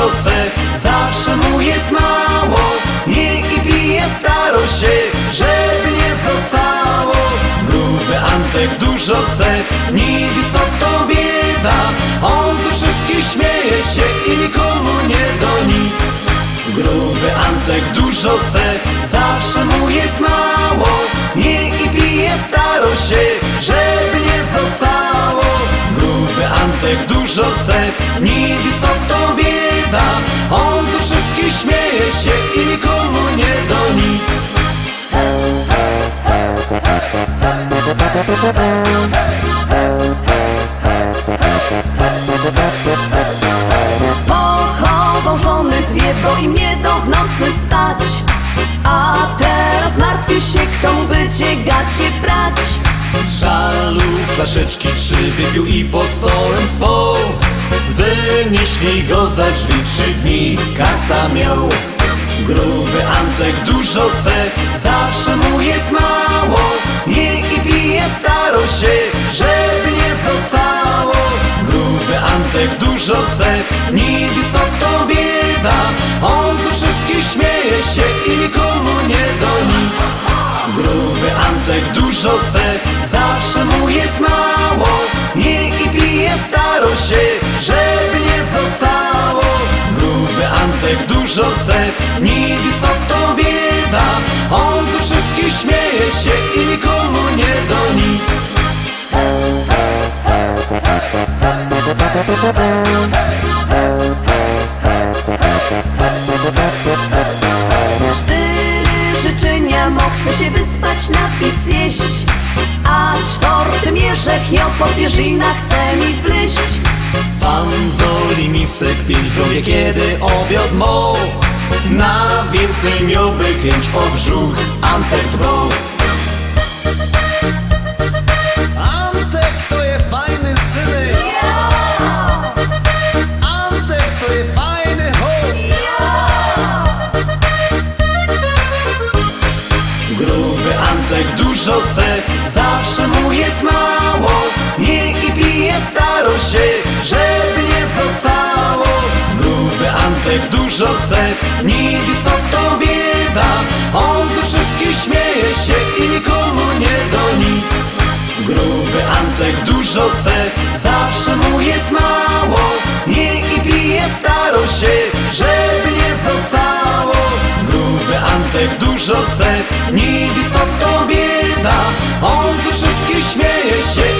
chce Zawsze mu jest mało Nie i pije staro się Żeby nie zostało. Gruby Antek dużo chce Nie wie co to bieda. On ze wszystkich śmieje się I nikomu nie do nic. Gruby Antek dużo chce Zawsze mu jest mało. Nie i pije staro się Żeby nie zostało. Gruby Antek dużo chce Nie nikomu nie do nic. Pochował żony dwie, bo im nie do w nocy spać. A teraz martwi się, kto mu będzie gacie brać. Z żalu flaszeczki trzy wypił i pod stołem swą. Wynieśli go za drzwi trzy dni kasa miał Gruby Antek dużo chce, zawsze mu jest mało. Nie i pije staro się, żeby nie zostało. Gruby Antek dużo chce, wie co to bieda. On ze wszystkich śmieje się i nikomu nie do nic. Gruby Antek dużo chce, zawsze mu jest mało. Nie i pije staro się, Antek dużo chce, nie wie co to bieda. On ze wszystkich śmieje się i nikomu nie do nic. Cztery życzenia, mo chce się wyspać, napić, zjeść. A czwarty mierzech, jo po chce mi wleść Fanzoli misek pięć w rowie, kiedy obiad mo. Na więcej miał wykręć o brzuch Antek dbał Chce, zawsze mu jest mało. Nie i pije staro się, żeby nie zostało. Gruby Antek dużo nie wie co to bieda? On ze wszystkich śmieje się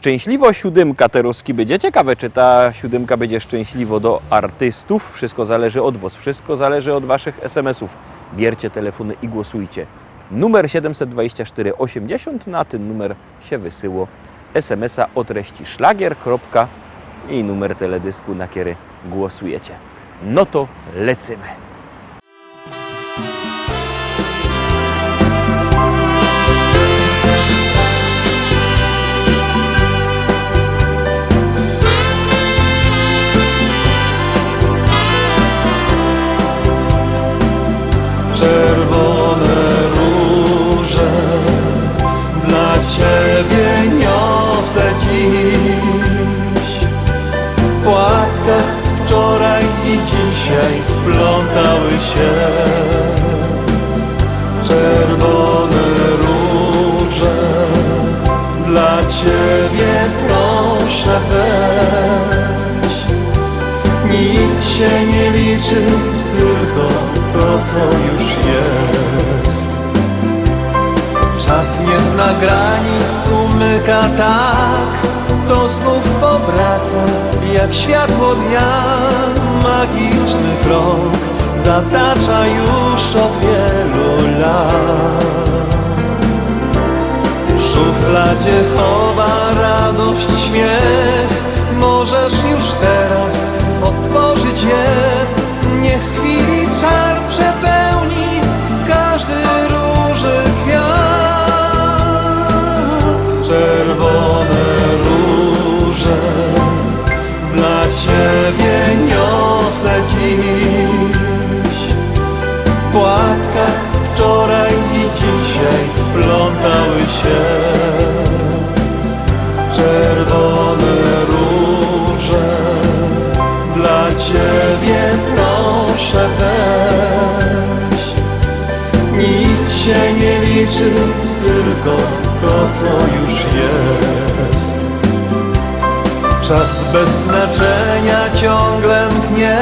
Szczęśliwo siódemka Teruski będzie. Ciekawe, czy ta siódemka będzie szczęśliwo do artystów. Wszystko zależy od Was, wszystko zależy od Waszych SMS-ów. Biercie telefony i głosujcie. Numer 724 80, na ten numer się wysyło SMS-a o treści szlagier. i numer teledysku, na który głosujecie. No to lecimy. Dla Ciebie proszę weź. Nic się nie liczy, tylko to, co już jest. Czas nie zna granic, umyka tak, to znów powraca, jak światło dnia. Magiczny krok zatacza już od wielu lat. Szufladzie chowa radość, śmiech. Możesz już teraz odtworzyć je. Niech chwili czar przepełni każdy róży kwiat. Czerwone róże dla Ciebie niosę dziś. W płatkach wczoraj i dzisiaj splątały się liczy tylko to, co już jest. Czas bez znaczenia ciągle mknie.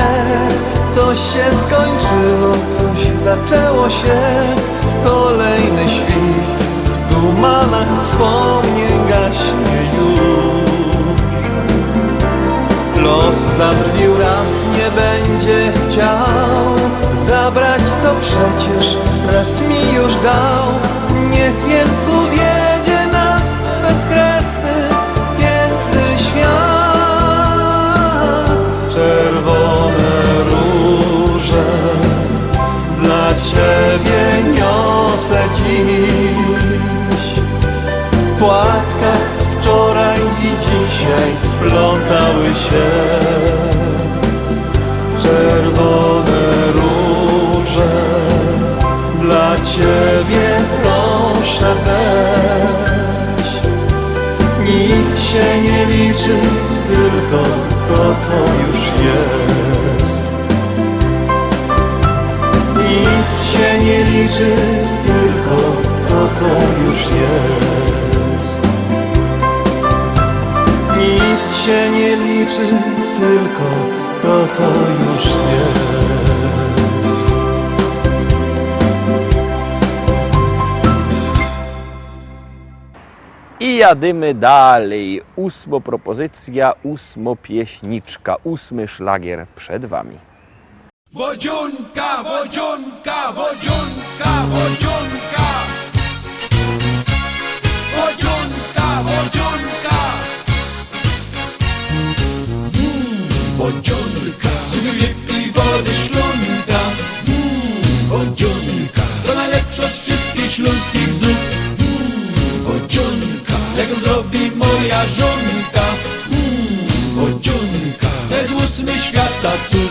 Coś się skończyło, coś zaczęło się. Kolejny świt w tumanach wspomnień gaśnie już. Los zabrwił raz nie będzie chciał Zabrać co przecież raz mi już dał splątały się czerwone róże. Dla Ciebie proszę weź. Nic się nie liczy, tylko to, co już jest. Nic się nie liczy, tylko to, co już jest. Się nie liczy, tylko to, co już jest. I jadymy dalej. Ósmo propozycja, ósmo pieśniczka, ósmy szlagier przed wami. Wodzionka, wodzionka, wodzionka, wodzionka. Wodzionka, i wody szklonka. Wodzionka, to najlepsza z wszystkich śląskich zup. Wodzionka, jak zrobi moja żonka. Wodzionka, jest ósmy świata cud.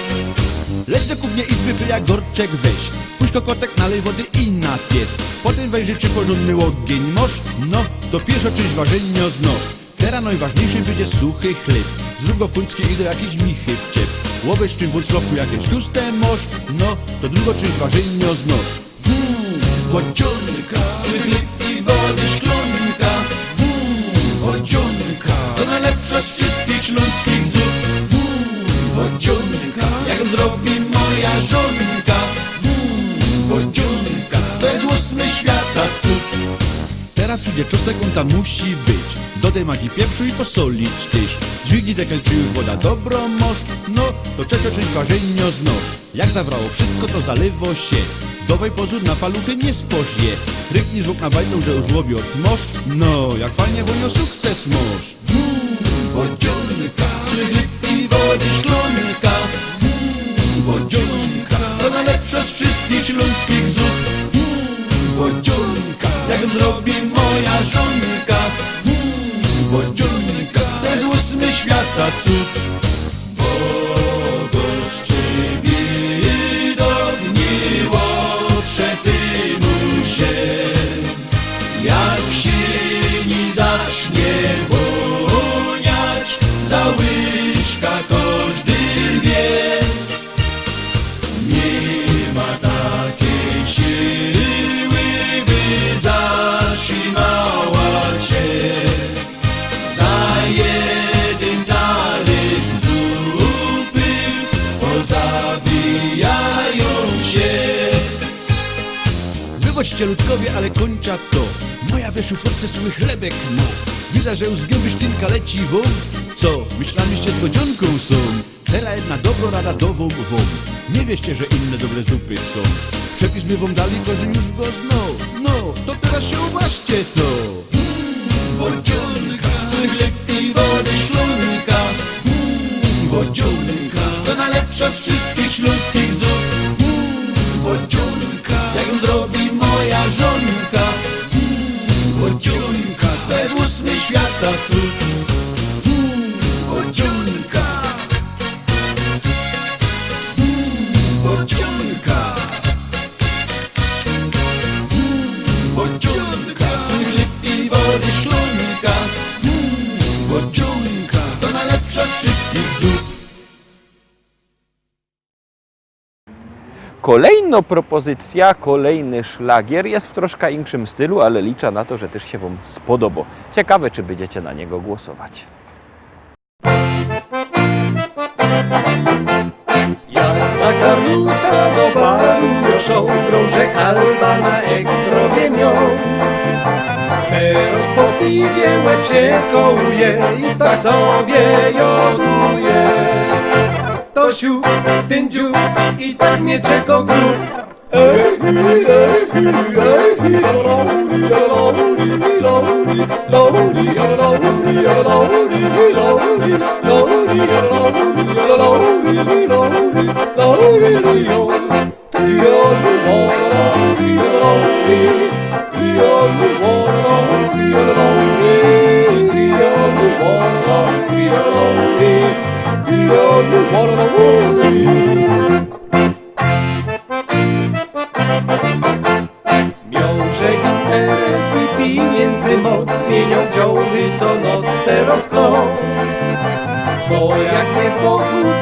Leć do kuchni izby, wyja gorczek weź Puść kokotek, nalej wody i na piec Potem weź rzeczy porządny ogień Moż, no, to pierwsza część ważenia znosz Teraz najważniejszy będzie suchy chleb Zrób go w puńskie i do jakiejś michy wciep Łobeć w tym wątroku jakieś tłuste moż No, to druga część ważenia znosz hmm, Wodzionka, chleb i wody szklonka. Hmm, Wodzionka, to najlepsza z wszystkich śląskich zup. Hmm, Wodzionka, jak zrobi moja żonka. Mm, Wodzionka, to jest ósmy świata cud. Teraz przyjdzie czosnek, on tam musi być Dodaj magii pieprzu i posolić dekel, czy już woda dobro moż No, to trzecia część ważenia znosz Jak zawrało wszystko, to zalewo się. Dawaj pozór na paluchy nie spoż je Ryknij z okna bajdą, że już moż No, jak fajnie wojno sukces moż mm, Wodzionka, cyglik i wody szklonka. Mm, Wodzionka, to najlepsza z wszystkich śląskich zup. Mm, Wodzionka, jak zrobi moja żonka ósmy Ludkowie, ale kończa to. Moja we szufladce suchy chlebek ma Widzę, że już z gęby sztynka leci wam Co, myślamiście z wodzionką są? Teraz jedna dobro rada do wam wam Nie wieście, że inne dobre zupy są. Przepis my wam dali, każdy już go znał. No, to teraz się uważcie to. Wodzionka, suchy chleb i wody szklonka mm, Wodzionka, to najlepsza z wszystkich śląskich zup. Wodzionka, jak ją zrobi kolejna propozycja, kolejny szlagier jest w troszkę inszym stylu, ale liczę na to, że też się Wam spodoba. Ciekawe, czy będziecie na niego głosować. Jak za karlusa do baru Joszą krążek halba na ekstrowie mią Teraz po piwie łeb się kołuje I tak sobie joduje To siu, ten dziu I tak mnie czeko grób Ej, ej, ej,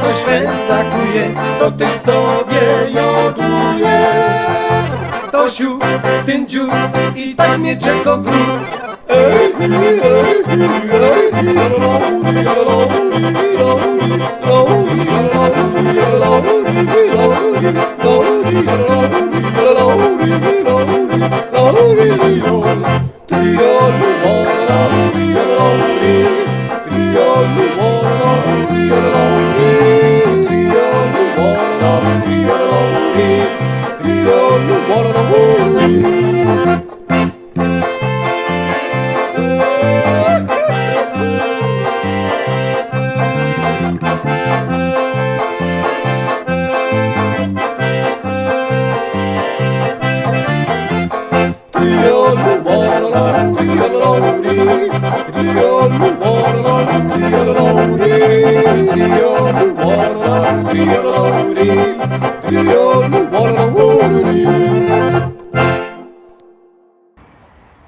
Coś wezakuje To też sobie joduje To siu, ten dziu i tak mnie czeko grób Ej, ej, me up, wanna hold.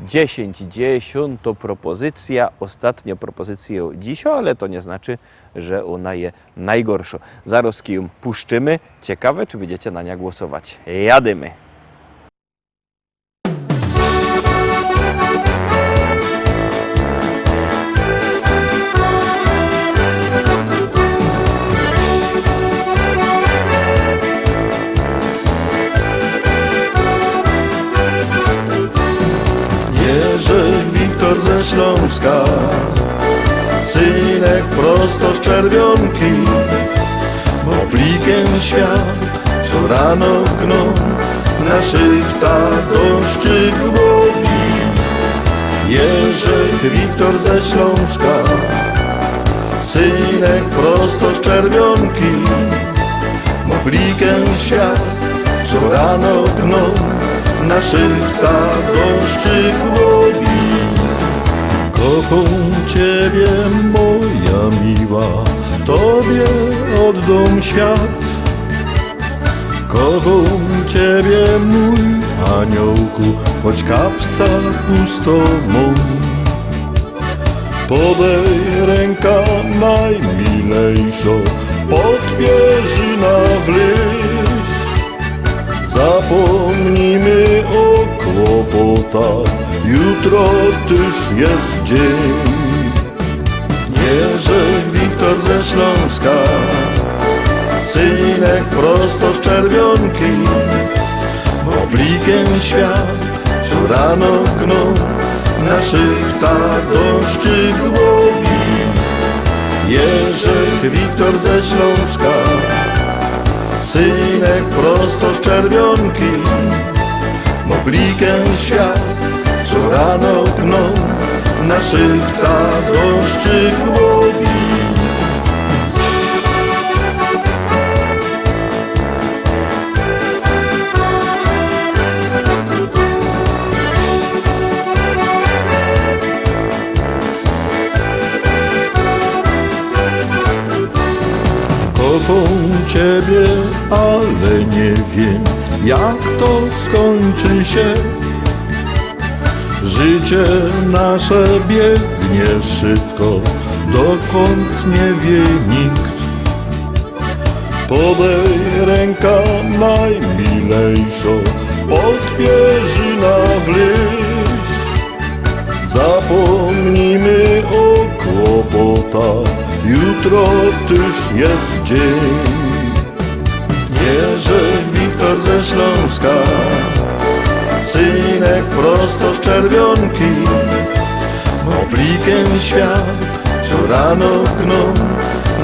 10, dziesiąto propozycja, ostatnia propozycja dzisiaj, ale to nie znaczy, że ona jest najgorsza. Zaraz ją puszczymy. Ciekawe, czy będziecie na nią głosować. Jadymy. Śląska. Synek prosto z czerwionki Oblikiem świat co rano gną Naszych takoszczych łowi Jerzy Wiktor ze Śląska. Synek prosto z czerwionki Oblikiem świat co rano gną naszych takoszczych łowi. Kocham Ciebie, moja miła, Tobie oddam świat. Kocham Ciebie, mój aniołku, choć kapsa pusto mą. Podaj ręka najmilejszo, podpierzyna w liść. Zapomnijmy o kłopotach, jutro też jest dzień. Jerzy Wiktor ze Śląska, synek prosto z czerwionki, oblikiem świat, co rano gną naszych takoszczych łowi. Jerzy Wiktor ze Śląska, synek prosto z czerwionki, oblikiem świat, co rano gną naszych takoszczych łowi. Kocham Ciebie, ale nie wiem, jak to skończy się. Życie nasze biegnie szybko, dokąd nie wie nikt. Podaj ręka najmilejszo Pod pierzyna wleź Zapomnijmy o kłopotach Jutro też jest dzień ze Śląska. Synek prosto z czerwionki Oblikiem świat co rano gną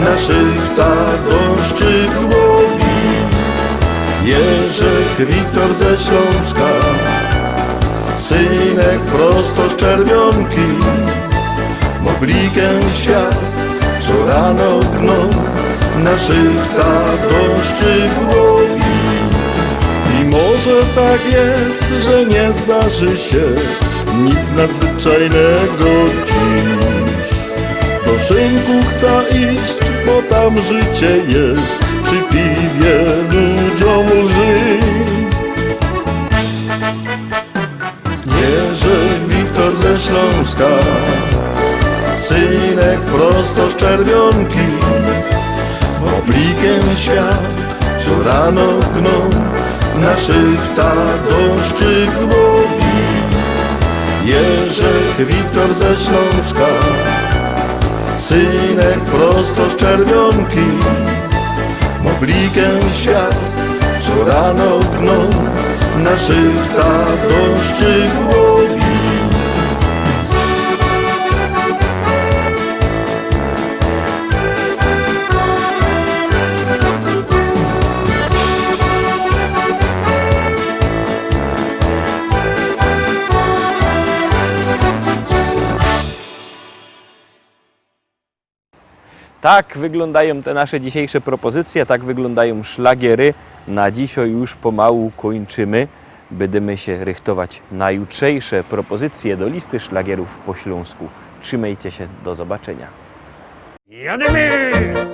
Naszych tak goszczych łowi Jerzek Wiktor ze Śląska. Synek prosto z czerwionki Oblikiem świat co rano gną Naszych tak tak jest, że nie zdarzy się nic nadzwyczajnego dziś. Do szynku chcę iść, bo tam życie jest, przy piwie ludziom lży. Jerzy Wiktor ze Śląska, synek prosto z czerwionki, oblikiem świat, co rano gną naszych tadoszczych łowi. Jerzek Wiktor ze Śląska, synek prosto z czerwionki, oblikiem świat, co rano gną naszych tadoszczych łowi. Tak wyglądają te nasze dzisiejsze propozycje, tak wyglądają szlagiery. Na dzisiaj już pomału kończymy. Będziemy się rychtować na jutrzejsze propozycje do listy szlagierów po śląsku. Trzymajcie się, do zobaczenia. Jadymy!